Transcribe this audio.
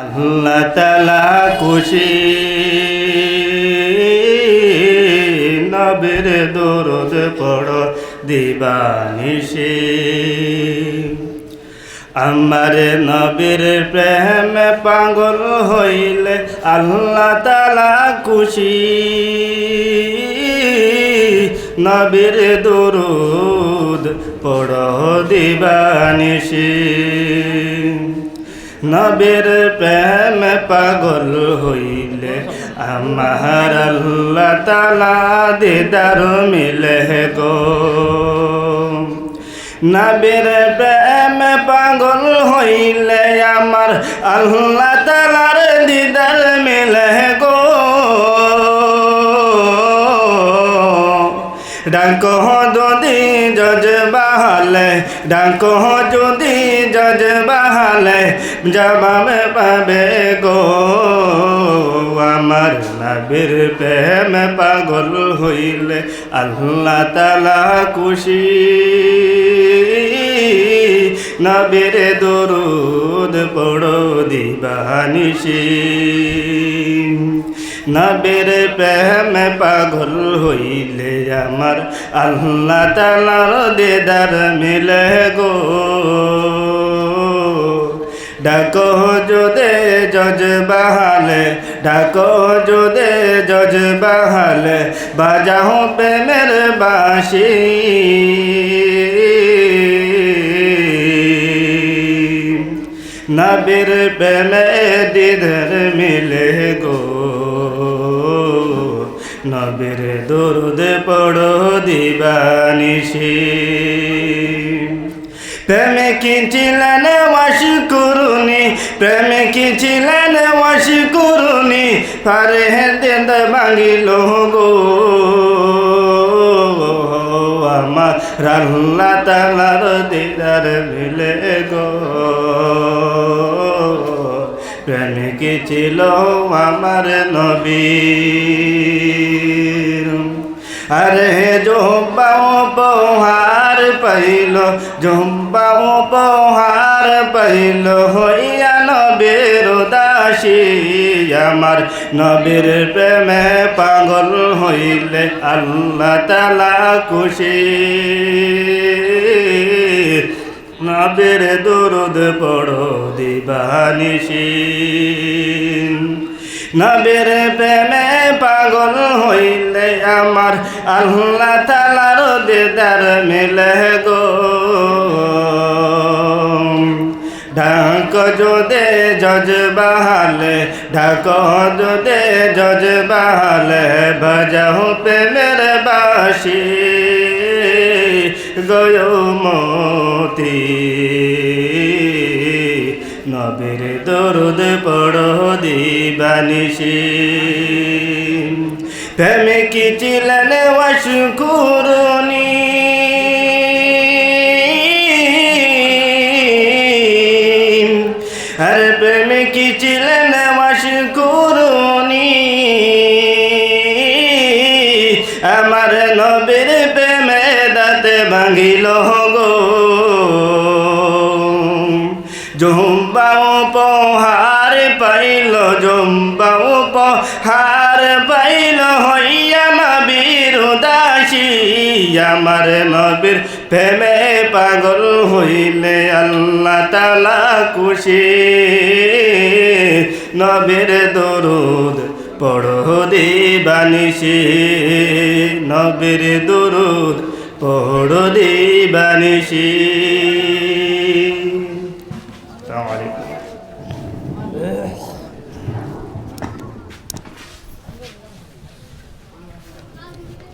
আল্লাহ তালা খুশি। নবের দরদ পড়, দিবানিশি। আমার নবীর প্রেম পাগল হইলে আল্লাহ তালা খুশি। নবীর দরুদ পড়, দিবানিশি। নবীর প্রেম পাগল হইলে আমার আল্লাহ তালা দিদার মিলে গো। নবীর প্রেম পাগল হইলে আমার আল্লাহ তালার দিদার মিলে গো। ডাক যদি জজ বাহালে, ডাক যদি জজ বাহালে, জবাব পাবে গো। আমার নবীর প্রেম পাগল হইলে আল্লাহ তালা খুশি। নবীর দরুদ পড়ো দিবানিশি। নবীর প্রেম পাগল হইলে আমার আল্লাহ তালার দেদার মিলে গো। ডাক যোদে জজ বাহালে, ডাক যোদে জজ বাহালে, বাজাও প্রেমের বাঁশি। নবীর প্রেমে দিধর মিলে নবীর দরুদ পড়ো দিবানিশি। প্রেমে কিছিলেন ওয়াশ করুনি, প্রেমে কিছিলেন ওয়াশ করুনি পারে দেদ ভাঙিল গো। আমার রাল্লা তালার দিদার মিলে গো। প্রেমে কি ছিল আমার নবীর আরে জম্বাও পহার পাইল, জম্বাও বহার পাইল, হইয়া নবীর দাসী আমার। নবীর প্রেমে পাগল হইলে আল্লাহ তালা খুশি। নবীর দরুদ পড়ো দিবানিশি। নবীর প্রেমে পাগল হইলে আমার আল্লাহ তালার দেদার মিলে গো। ঢাক যোদে জজ বাহালে, ঢাক যোদে জজ বাহালে, বাজাও প্রেমের বাসি গয়মতি নবীর দরুদ পড়ো দিবানিশি। প্রেমে কি ছিলেন ওয়াশুকুরনি আর কি ছিলেন ওয়াশুকুরনি আমার নবীর প্রেমে দাঁতে ভাঙিল গো জম্বাও পহার পাইল, জম্বাও পহার পাইল, হইয়া নবীর আমার নবীর প্রেমে পাগল হইলে আল্লাহ তালা খুশি। নবীর দরুদ পড়ো দিবানিশি, নবীর দরুদ পড়ো দিবানিশি। السلام عليكم